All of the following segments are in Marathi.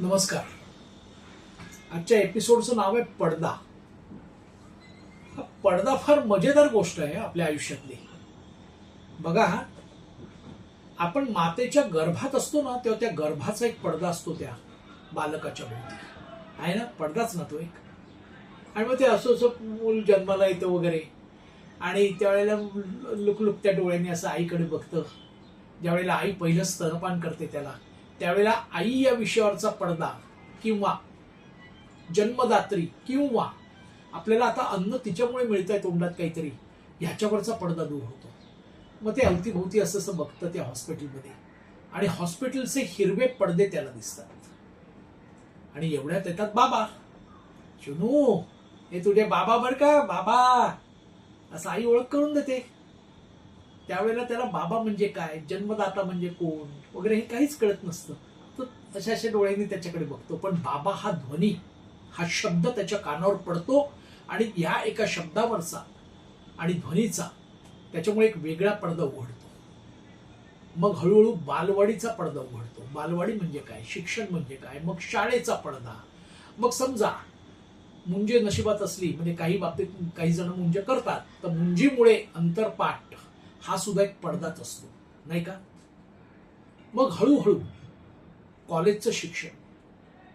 नमस्कार. आजच्या एपिसोडचं नाव आहे पडदा. हा पडदा फार मजेदार गोष्ट आहे आपल्या आयुष्यातली. बघा आपण मातेच्या गर्भात असतो ना तेव्हा त्या गर्भाचा एक पडदा असतो त्या बालकाच्या भोवती. आहे ना? पडदाच ना तो एक. आणि मग ते असं असं मूल जन्माला येतं वगैरे. आणि त्यावेळेला लुकलुकत्या डोळ्यांनी असं आईकडे बघतं. ज्यावेळेला आई पहिलं स्तनपान करते त्याला. त्यावेळेला आई या विषयावरचा पडदा किंवा जन्मदात्री किंवा आपल्याला आता अन्न तिच्यामुळे मिळतंय तोंडात काहीतरी ह्याच्यावरचा पडदा दूर होतो. मग ते अवतीभोवती असं असं बघतं त्या हॉस्पिटलमध्ये. आणि हॉस्पिटलचे हिरवे पडदे त्याला दिसतात. आणि एवढ्यात येतात बाबा. शुनू हे तुझे बाबा बर का? बाबा. असं आई ओळख करून देते. त्यावेळेला त्याला बाबा म्हणजे काय जन्मदाता म्हणजे कोण वगैरे हे काहीच कळत नसतं. तो अशा अशा डोळ्यांनी त्याच्याकडे बघतो. पण बाबा हा ध्वनी हा शब्द त्याच्या कानावर पडतो आणि ह्या एका शब्दावरचा आणि ध्वनीचा त्याच्यामुळे एक वेगळा पडदा उघडतो. मग हळूहळू बालवाडीचा पडदा उघडतो. बालवाडी म्हणजे काय? शिक्षण म्हणजे काय? मग शाळेचा पडदा. मग समजा मुंजे नशिबात असली म्हणजे काही बाबतीत काही जण मुंजे करतात तर मुंजीमुळे अंतरपाठ हा सुद्धा एक पडदाच असतो. नाही का? मग हळूहळू कॉलेजचं शिक्षण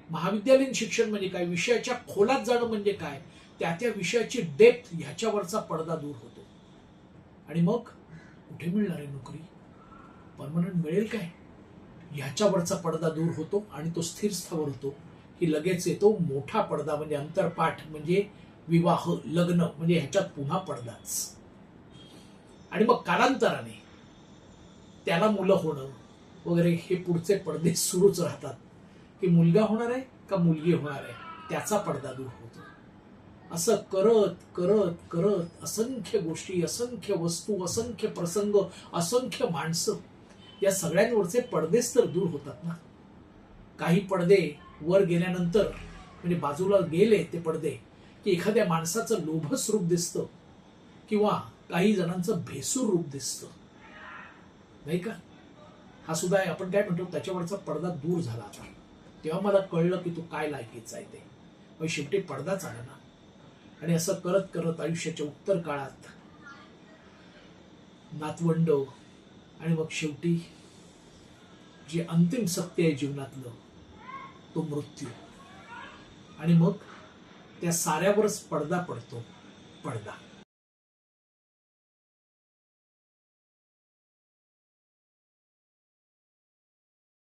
महाविद्यालयीन शिक्षण म्हणजे काय? विषयाच्या खोलात जाणं म्हणजे काय? त्या त्या विषयाची डेप्थ ह्याच्यावरचा पडदा दूर होतो. आणि मग कुठे मिळणार आहे नोकरी? परमनंट मिळेल काय? ह्याच्यावरचा पडदा दूर होतो आणि तो स्थिर स्थावर होतो. की लगेच येतो मोठा पडदा म्हणजे अंतरपाठ म्हणजे विवाह लग्न म्हणजे ह्याच्यात पुन्हा पडदाच. आणि मग कालांतराने त्याला मुलं होणं वगैरे हे पुढचे पडदे सुरूच राहतात. की मुलगा होणार आहे का मुलगी होणार आहे? त्याचा पडदा दूर होतो. असं करत करत करत असंख्य गोष्टी असंख्य वस्तू असंख्य प्रसंग असंख्य माणसं या सगळ्यांवरचे पडदेच तर दूर होतात ना. काही पडदे वर गेल्यानंतर म्हणजे बाजूला गेले ते पडदे की एखाद्या माणसाचं लोभस रूप दिसतं किंवा काही जणांचं भेसूर रूप दिसतं. नाही का? हा सुद्धा आहे आपण काय म्हणतो त्याच्यावरचा पडदा दूर झाला आता. तेव्हा मला कळलं की तू काय लायकीचा आहे ते. मग शेवटी पडदाच आला ना आणि असं करत करत आयुष्याच्या उत्तर काळात नातवंड आणि मग शेवटी जे अंतिम सत्य आहे जीवनातलं तो मृत्यू. आणि मग त्या साऱ्यावरच पडदा पडतो पडदा.